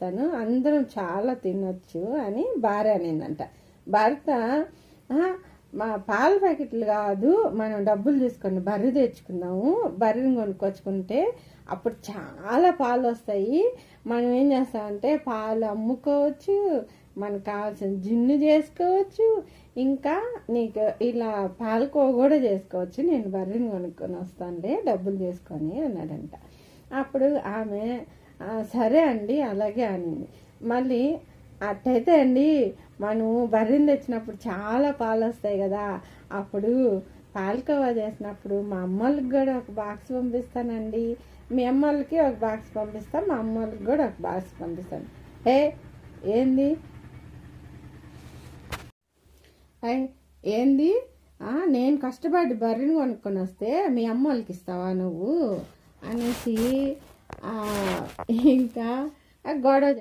ఇస్తాను అందరం చాలా తినొచ్చు అని భార్య అనిందంట. భర్త మా పాల ప్యాకెట్లు కాదు మనం డబ్బులు తీసుకొని బర్రె తెచ్చుకుందాము. బర్రెని కొనుక్కొచ్చుకుంటే అప్పుడు చాలా పాలు వస్తాయి. మనం ఏం చేస్తామంటే పాలు అమ్ముకోవచ్చు మనకు కావాల్సిన జిన్ను చేసుకోవచ్చు. ఇంకా నీకు ఇలా పాలకో కూడా చేసుకోవచ్చు. నేను బర్రెని కొనుక్కొని వస్తానులే డబ్బులు చేసుకొని అన్నాడంట. అప్పుడు ఆమె సరే అండి అలాగే అని మళ్ళీ అట్టయితే అండి మనం బర్రెని తెచ్చినప్పుడు చాలా పాలు వస్తాయి కదా అప్పుడు పాలకోవా చేసినప్పుడు మా అమ్మలకి కూడా ఒక బాక్స్ పంపిస్తానండి. మీ అమ్మలకి ఒక బాక్స్ పంపిస్తాను మా అమ్మలకి కూడా ఒక బాక్స్ పంపిస్తాను. ఏ ఏంది? అయ్ ఏంది? నేను కష్టపడి బర్రెని కొనుక్కొని వస్తే మీ అమ్మ వాళ్ళకి ఇస్తావా నువ్వు? అనేసి ah então agora.